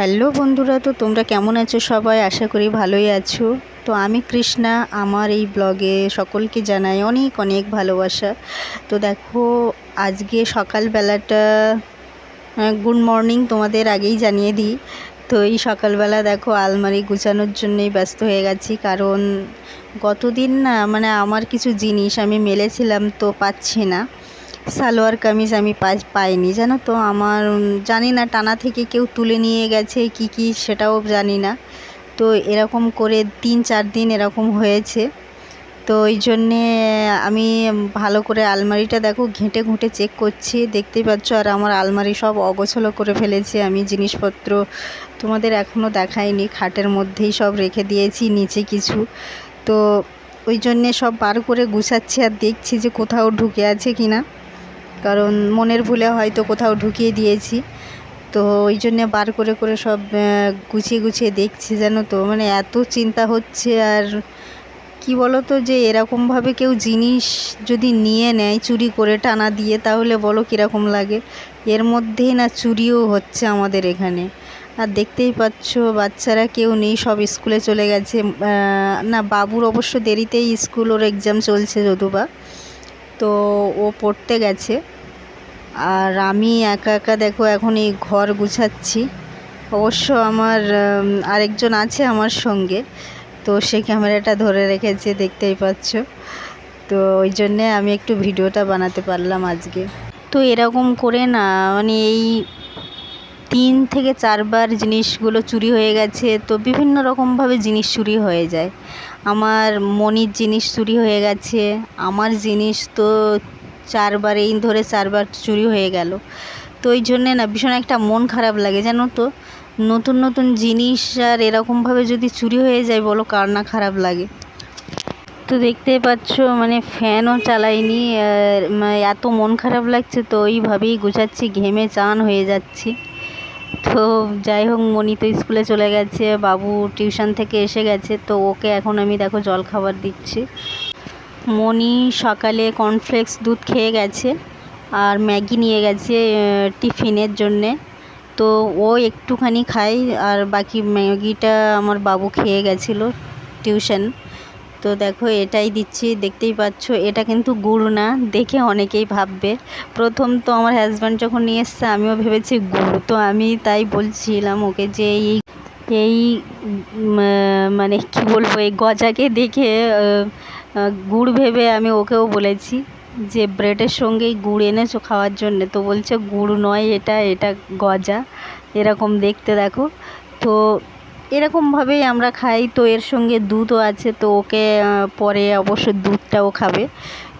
Hello বন্ধুরা, তো তোমরা কেমন আছো সবাই? আশা করি ভালোই আছো। তো আমি কৃষ্ণা, আমার এই ব্লগে সকলকে জানাই অনেক অনেক ভালোবাসা। তো দেখো, আজকে সকালবেলাটা গুড মর্নিং তোমাদের আগেই জানিয়ে দিই। তো এই সকালবেলা দেখো, আলমারি গুছানোর জন্যই ব্যস্ত হয়ে গেছি। কারণ গতদিন না মানে আমার কিছু জিনিস আমি মেলেছিলাম তো পাচ্ছি না। সালোয়ার কামিজ আমি পাই- পাইনি, জানো তো? আমার জানি না, টানা থেকে কেউ তুলে নিয়ে গেছে, কি কি সেটাও জানি না। তো এরকম করে তিন চার দিন এরকম হয়েছে। তো ওই জন্যে আমি ভালো করে আলমারিটা দেখো, ঘেঁটে ঘুঁটে চেক করছি। দেখতেই পাচ্ছ, আর আমার আলমারি সব অগোছলো করে ফেলেছে। আমি জিনিসপত্র তোমাদের এখনও দেখাইনি, খাটের মধ্যেই সব রেখে দিয়েছি, নিচে কিছু। তো ওই জন্যে সব বার করে গুছাচ্ছি আর দেখছি যে কোথাও ঢুকে আছে কি না কারণ মনের ভুলে হয়তো কোথাও ঢুকিয়ে দিয়েছি। তো ওই জন্যে বার করে করে সব গুছিয়ে গুছিয়ে দেখছি জানো তো। মানে এত চিন্তা হচ্ছে আর কি বলো তো যে এরকমভাবে কেউ জিনিস যদি নিয়ে নেয় চুরি করে টানা দিয়ে, তাহলে বলো কীরকম লাগে? এর মধ্যেই না চুরিও হচ্ছে আমাদের এখানে। আর দেখতেই পাচ্ছ বাচ্চারা কেউ নেই, সব স্কুলে চলে গেছে। না বাবুর অবশ্য দেরিতেই স্কুল, ওর এক্সাম চলছে যদুবা। তো ও পড়তে গেছে। আর আমি একা একা দেখো এখন এই ঘর গুছাচ্ছি। অবশ্য আমার আরেকজন আছে আমার সঙ্গে। তো সে ক্যামেরাটা ধরে রেখেছে, দেখতেই পাচ্ছ। তো ওই জন্যে আমি একটু ভিডিওটা বানাতে পারলাম আজকে। তো এরকম করে না মানে এই তিন থেকে চারবার জিনিসগুলো চুরি হয়ে গেছে, তো বিভিন্ন রকমভাবে জিনিস চুরি হয়ে যায়। আমার মনির জিনিস চুরি হয়ে গেছে, আমার জিনিস তো চারবার এই ধরে চারবার চুরি হয়ে গেল। তো ওই জন্যে না ভীষণ একটা মন খারাপ লাগে, জানো তো? নতুন নতুন জিনিস আর এরকমভাবে যদি চুরি হয়ে যায় বলো কার না খারাপ লাগে। তো দেখতেই পাচ্ছ মানে ফ্যানও চালাইনি, আর মানে এত মন খারাপ লাগছে তো ওইভাবেই গুছাচ্ছি, ঘেমে চান হয়ে যাচ্ছি। তো যাই হোক মনি তো স্কুলে চলে গেছে, বাবু টিউশন থেকে এসে গেছে, তো ওকে এখন আমি দেখো জল খাবার দিচ্ছি। মনি সকালে কর্নফ্লেক্স দুধ খেয়ে গেছে, আর ম্যাগি নিয়ে গেছে টিফিনের জন্যে। তো ও একটুখানি খায়, আর বাকি ম্যাগিটা আমার বাবু খেয়ে গেছিল টিউশন। তো দেখো এটাই দিচ্ছি, দেখতেই পাচ্ছ, এটা কিন্তু গুড় না, দেখে অনেকেই ভাববে। প্রথম তো আমার হাজব্যান্ড যখন নিয়ে এসছে, আমিও ভেবেছি গুড়, তো আমি তাই বলছিলাম ওকে যে এই এই মানে কি বলব, এই গজাকে দেখে গুড় ভেবে আমি ওকেও বলেছি যে ব্রেডের সঙ্গেই গুড় এনেছো খাওয়ার জন্যে। তো বলছে, গুড় নয় এটা এটা গজা, এরকম দেখতে দেখো। তো এরকমভাবেই আমরা খাই। তো এর সঙ্গে দুধও আছে, তো ওকে পরে অবশ্য দুধটাও খাবে।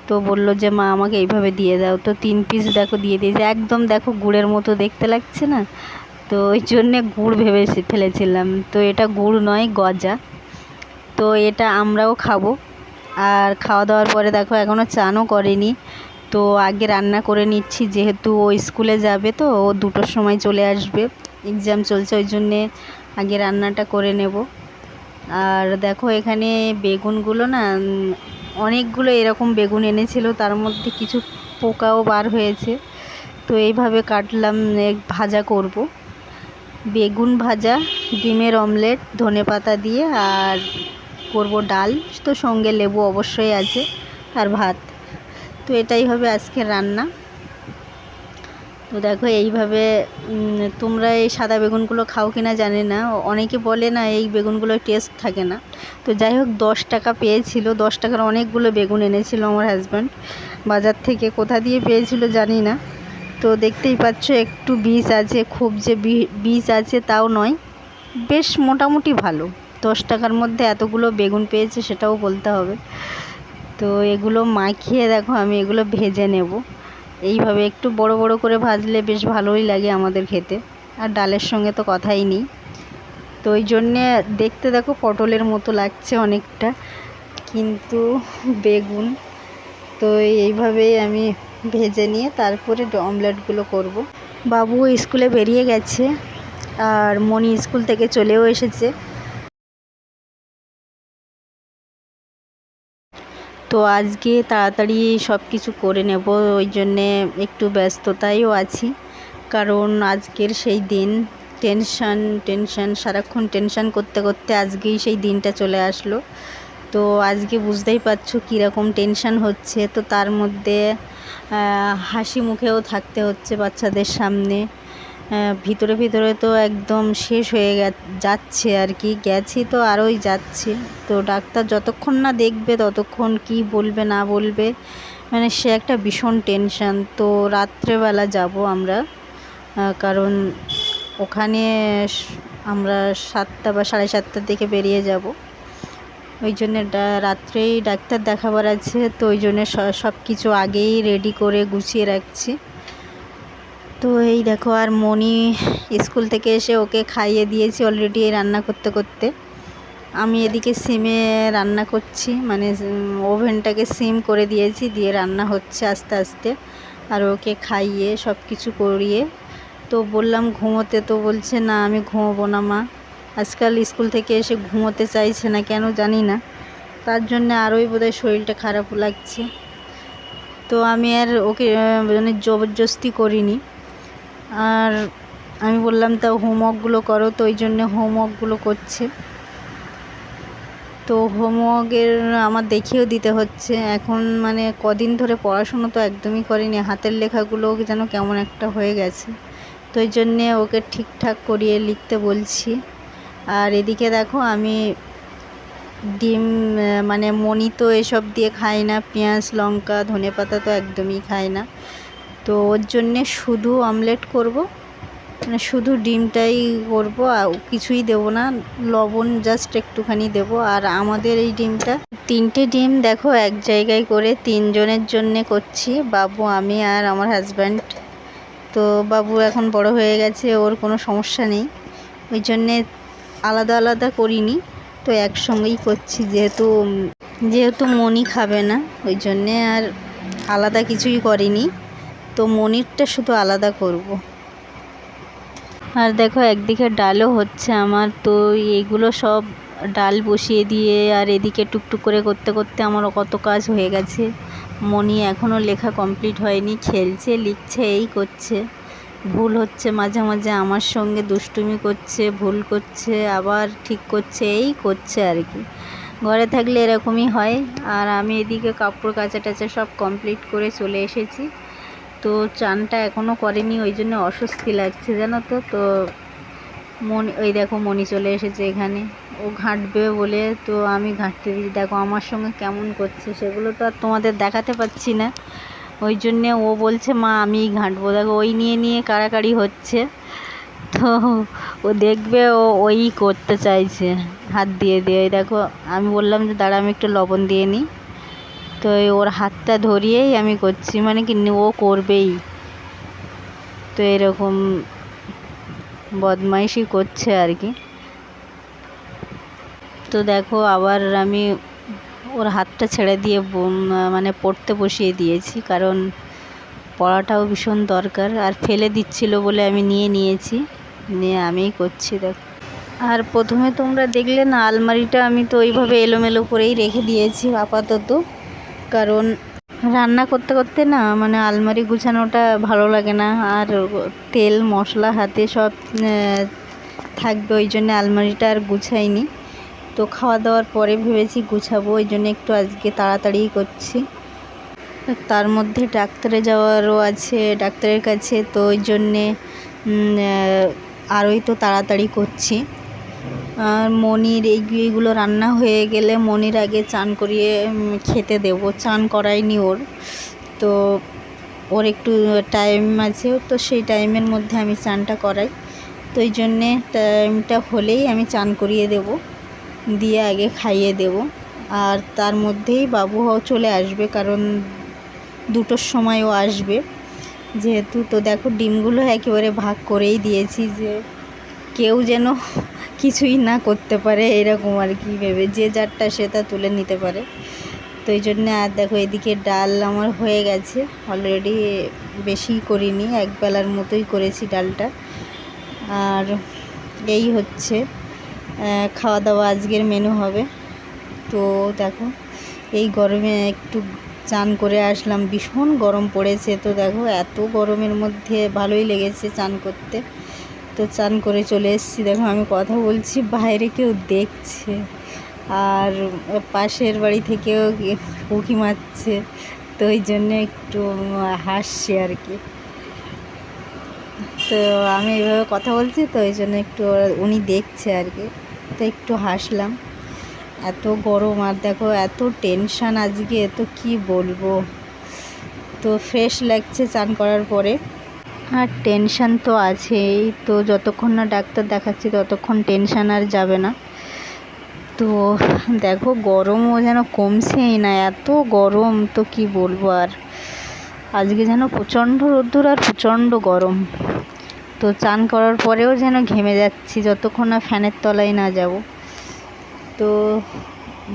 তো বলল যে, মা, আমাকে এইভাবে দিয়ে দাও। তো তিন পিস দেখো দিয়ে দিয়েছে। একদম দেখো গুড়ের মতো দেখতে লাগছে না? তো ওই জন্যে গুড় ভেবে ফেলেছিলাম। তো এটা গুড় নয়, গজা। তো এটা আমরাও খাব। আর খাওয়া দাওয়ার পরে দেখো এখনও চানও করেনি। তো আগে রান্না করে নিচ্ছি, যেহেতু ও স্কুলে যাবে তো, ও দুটোর সময় চলে আসবে। এক্সাম চলছে, ওই জন্যে আগে রান্নাটা করে নেব। আর দেখো এখানে বেগুনগুলো না অনেকগুলো এরকম বেগুন এনেছিল, তার মধ্যে কিছু পোকাও বার হয়েছে। তো এইভাবে কাটলাম ভাজা করব। বেগুন ভাজা, ডিমের অমলেট, ধনে পাতা দিয়ে, আর করব ডাল। তো সঙ্গে লেবু অবশ্যই আছে, আর ভাত। তো এটাই হবে আজকের রান্না। তো দেখো, এইভাবে তোমরা এই সাদা বেগুনগুলো খাও কি না জানি না। অনেকে বলে না এই বেগুনগুলোর টেস্ট থাকে না। তো যাই হোক, দশ টাকা পেয়েছিল। দশ টাকার অনেকগুলো বেগুন এনেছিল আমার হাজব্যান্ড বাজার থেকে কোথা দিয়ে পেয়েছিল জানি না। তো দেখতেই পাচ্ছ, একটু বীজ আছে, খুব যে বীজ আছে তাও নয়। বেশ মোটামুটি ভালো। দশ টাকার মধ্যে এতগুলো বেগুন পেয়েছে সেটাও বলতে হবে। তো এগুলো মাখিয়ে দেখো, আমি এগুলো ভেজে নেব। এইভাবে একটু বড় বড় করে ভাজলে বেশ ভালোই লাগে আমাদের খেতে। আর ডালের সঙ্গে তো কথাই নেই। তো ওই জন্যে দেখতে দেখো পটলের মতো লাগছে অনেকটা। কিন্তু বেগুন, তো এইভাবেই আমি ভেজে নিয়ে তারপরে অমলেটগুলো করব। বাবু স্কুলে বেরিয়ে গেছে, আর মনি স্কুল থেকে চলেও এসেছে। তো আজকে তাড়াতাড়ি সব কিছু করে নেব, ওই জন্যে একটু ব্যস্ততায়ও আছি। কারণ আজকের সেই দিন টেনশন টেনশন সারাক্ষণ টেনশন করতে করতে আজকেই সেই দিনটা চলে আসলো। তো আজকে বুঝতেই পারছ কীরকম টেনশন হচ্ছে। তো তার মধ্যে হাসি মুখেও থাকতে হচ্ছে বাচ্চাদের সামনে। ভিতরে ভিতরে তো একদম শেষ হয়ে যাচ্ছে আর কি। গেছি তো আরোই যাচ্ছে। তো ডাক্তার যতক্ষণ না দেখবে ততক্ষণ কি বলবে না বলবে। মানে সে একটা ভীষণ টেনশান তো রাত্রেবেলা যাব আমরা। কারণ ওখানে আমরা সাতটা বা সাড়ে সাতটার দিকে বেরিয়ে যাব। ওই জন্যে রাত্রেই ডাক্তার দেখাবার আছে। তো ওই জন্যে সব কিছু আগেই রেডি করে গুছিয়ে রাখছি। তো এই দেখো, আর মনি স্কুল থেকে এসে ওকে খাইয়ে দিয়েছি অলরেডি রান্না করতে করতে। আমি এদিকে সিমে রান্না করছি মানে ওভেনটাকে সিম করে দিয়েছি, দিয়ে রান্না হচ্ছে আস্তে আস্তে। আর ওকে খাইয়ে সব কিছু করিয়ে, তো বললাম ঘুমোতে, তো বলছে, না, আমি ঘুমোবো না মা। আজকাল স্কুল থেকে এসে ঘুমোতে চাইছে না, কেন জানি না। তার জন্যে আরোই বোধহয় শরীরটা খারাপ লাগছে। তো আমি আর ওকে মানে জবরদস্তি করিনি। আর আমি বললাম তাও হোমওয়ার্কগুলো করো তো, ওই জন্যে হোমওয়ার্কগুলো করছে। তো হোমওয়ার্কের আমার দেখিয়েও দিতে হচ্ছে। এখন মানে কদিন ধরে পড়াশুনো তো একদমই করিনি, হাতের লেখাগুলো যেন কেমন একটা হয়ে গেছে। তো ওই জন্যে ওকে ঠিকঠাক করিয়ে লিখতে বলছি। আর এদিকে দেখো, আমি ডিম মানে মনি তো এসব দিয়ে খাই না, পেঁয়াজ, লঙ্কা ধনে পাতা তো একদমই খাই না। তো ওর জন্যে শুধু অমলেট করব। মানে শুধু ডিমটাই করব, আর কিছুই দেবো না। লবণ জাস্ট একটুখানি দেবো। আর আমাদের এই ডিমটা তিনটে ডিম দেখো, এক জায়গায় করে তিনজনের জন্যে করছি। বাবু, আমি আর আমার হাজব্যান্ড তো বাবু এখন বড় হয়ে গেছে, ওর কোনো সমস্যা নেই। ওই জন্যে আলাদা আলাদা করিনি। তো একসঙ্গেই করছি, যেহেতু যেহেতু মনি খাবে না, ওই জন্যে আর আলাদা কিছুই করিনি। তো মনিরটা শুধু আলাদা করব। আর দেখো একদিকে ডালও হচ্ছে আমার, তো এইগুলো সব ডাল বসিয়ে দিয়ে আর এদিকে টুকটুক করে করতে করতে আমার কত কাজ হয়ে গেছে। মনি এখনও লেখা কমপ্লিট হয়নি, খেলছে, লিখছে, এই করছে। ভুল হচ্ছে মাঝে মাঝে আমার সঙ্গে দুষ্টুমি করছে, ভুল করছে, আবার ঠিক করছে, এই করছে আর কি। ঘরে থাকলে এরকমই হয়। আর আমি এদিকে কাপড় কাচা টাচা সব কমপ্লিট করে চলে এসেছি। তো চানটা এখনও করেনি, ওই জন্য অস্বস্তি লাগছে, জানো তো? তো মনি, ওই দেখো মনি চলে এসেছে এখানে। ও ঘাঁটবে বলে তো আমি ঘাঁটতে দিই। দেখো আমার সঙ্গে কেমন করছে, সেগুলো তো আর তোমাদের দেখাতে পাচ্ছি না। ওই জন্যে ও বলছে, মা আমি ঘাঁটবো। দেখো ওই নিয়ে নিয়ে কাড়াকাড়ি হচ্ছে। তো ও দেখবে, ও ওই করতে চাইছে। হাত দিয়ে দিয়ে দেখো, আমি বললাম যে, দাঁড়া, আমি একটু লবণ দিয়ে নিই। তো ওর হাতটা ধরিয়েই আমি করছি মানে কি ও করবেই। তো এরকম বদমাইশি করছে আর কি। তো দেখো আবার আমি ওর হাতটা ছেড়ে দিয়ে মানে পড়তে বসিয়ে দিয়েছি, কারণ পড়াটাও ভীষণ দরকার। আর ফেলে দিচ্ছিল বলে আমি নিয়ে নিয়েছি, নিয়ে আমিই করছি, দেখো। আর প্রথমে তোমরা দেখলে না, আলমারিটা আমি তো ওইভাবে এলোমেলো করেই রেখে দিয়েছি, আপাতত। কারণ রান্না করতে করতে না মানে আলমারি গুছানোটা ভালো লাগে না আর তেল, মশলা, হাতে সব থাকবে, ওই জন্য আলমারিটা আর গুছাইনি। তো খাওয়া দাওয়ার পরে ভেবেছি গুছাবো, ওই জন্য একটু আজকে তাড়াতাড়ি করছি। তার মধ্যে ডাক্তারে যাওয়ারও আছে, ডাক্তারের কাছে, তো ওই জন্যে আরোই তো তাড়াতাড়ি করছি। আর মনির এইগুলো রান্না হয়ে গেলে মনির আগে চান করিয়ে খেতে দেবো। চান করাইনি ওর। তো ওর একটু টাইম আছে, তো সেই টাইমের মধ্যে আমি চানটা করাই। তো এই জন্যে টাইমটা হলেই আমি চান করিয়ে দেব, দিয়ে আগে খাইয়ে দেব। আর তার মধ্যেই বাবুও চলে আসবে, কারণ দুটোর সময়ও আসবে। যেহেতু তো দেখো ডিমগুলো একেবারে ভাগ করেই দিয়েছি যে, কেউ যেন কিছুই না করতে পারে, এরকম আর কি ভেবে, যে যারটা সে তা তুলে নিতে পারে। তো এই জন্যে আর দেখো, এদিকে ডাল আমার হয়ে গেছে অলরেডি বেশি করিনি এক বেলার মতোই করেছি ডালটা। আর এই হচ্ছে খাওয়া দাওয়া আজকের মেনু হবে। তো দেখো, এই গরমে একটু চান করে আসলাম, ভীষণ গরম পড়েছে। তো দেখো, এত গরমের মধ্যে ভালোই লেগেছে চান করতে। তো চান করে চলে এসেছি। দেখো আমি কথা বলছি, বাইরে কেউ দেখছে। আর পাশের বাড়ি থেকেও উঁকি মারছে। তো ওই জন্য একটু হাসছি আর কি। তো আমি এভাবে কথা বলছি, তো ওই জন্য একটু উনি দেখছে আর কি। তো একটু হাসলাম। এত গরম আর দেখো, এত টেনশান আজকে তো কি বলব? তো ফ্রেশ লাগছে চান করার পরে। আর টেনশান তো আছেই। তো যতক্ষণ না ডাক্তার দেখাচ্ছি, ততক্ষণ টেনশান আর যাবে না। তো দেখো, গরমও যেন কমছেই না, এত গরম, তো কি বলব আর? আজকে যেন প্রচণ্ড রোদ্দুর আর প্রচণ্ড গরম। তো চান করার পরেও যেন ঘেমে যাচ্ছি, যতক্ষণ না ফ্যানের তলায় না যাব। তো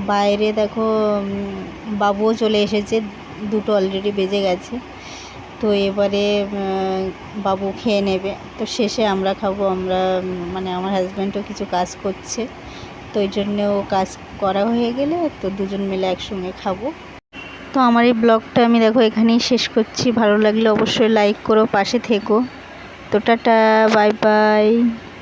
বাইরে দেখো বাবুও চলে এসেছে, দুটো অলরেডি বেজে গেছে। তো এবারে বাবু খেয়ে নেবে। তো শেষে আমরা খাব, আমরা মানে আমার হাজব্যান্ডও কিছু কাজ করছে। তো ওই জন্যেও কাজ করা হয়ে গেলে তো দুজন মিলে একসঙ্গে খাব। তো আমার এই ব্লগটা আমি দেখো এখানেই শেষ করছি। ভালো লাগলে অবশ্যই লাইক করো, পাশে থেকো। তো টাটা বাই বাই